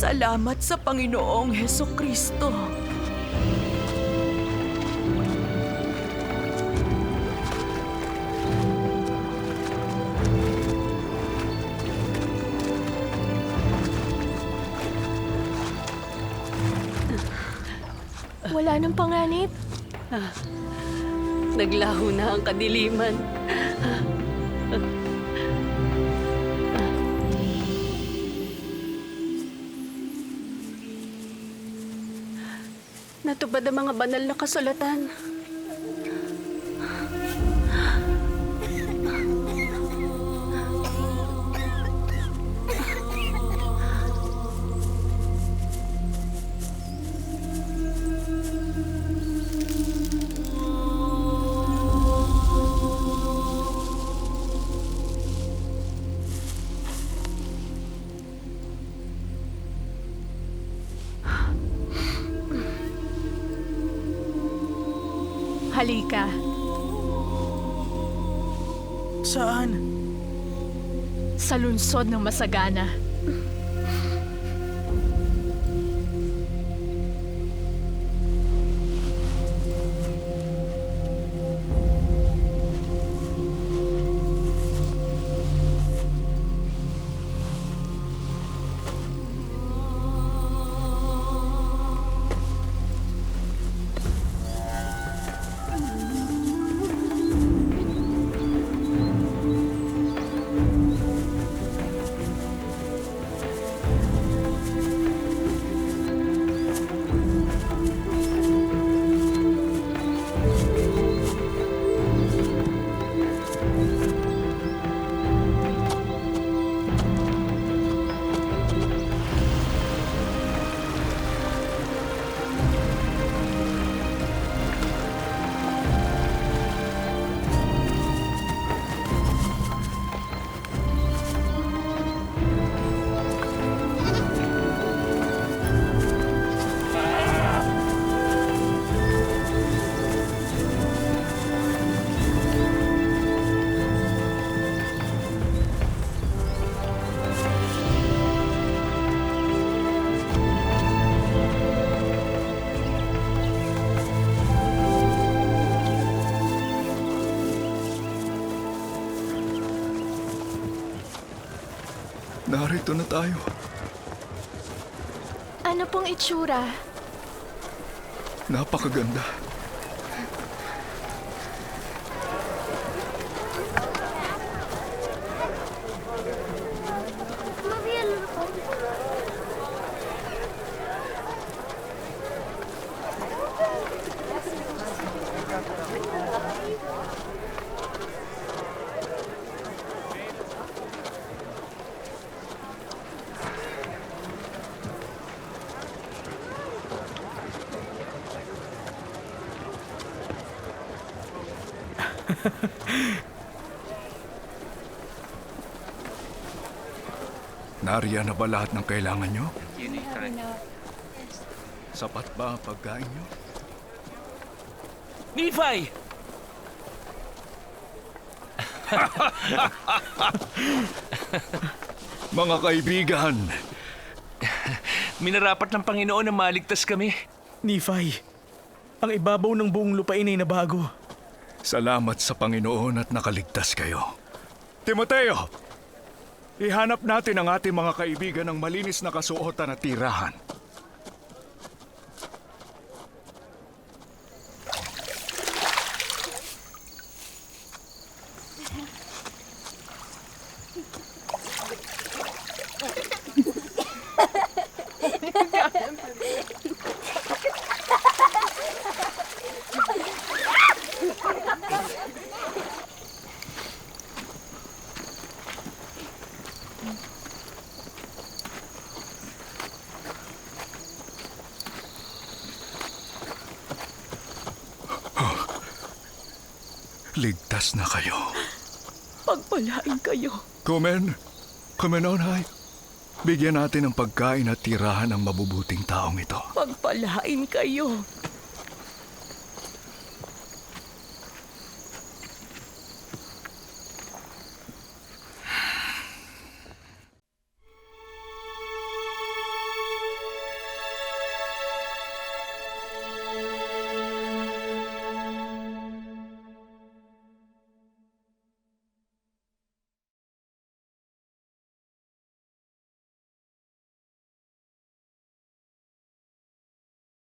Salamat sa Panginoong Heso Kristo. Wala nang panganib. Naglaho na ang kadiliman. Natupad ang mga banal na kasulatan. Halika. Saan? Sa lungsod ng Masagana. Narito na tayo. Ano pong itsura? Napakaganda. Nariyan na ba lahat ng kailangan nyo? Sapat ba ang pagkain nyo? Nephi! Mga kaibigan, Minarapat ng Panginoon na maligtas kami. Nephi, ang ibabaw ng buong lupain ay nabago. Salamat sa Panginoon at nakaligtas kayo. Timoteo, ihanap natin ang ating mga kaibigan ng malinis na kasuotan at tirahan. Ligtas na kayo. Pagpalain kayo. Kumen, kumenonhay. Bigyan natin ng pagkain at tirahan ang mabubuting taong ito. Pagpalain kayo.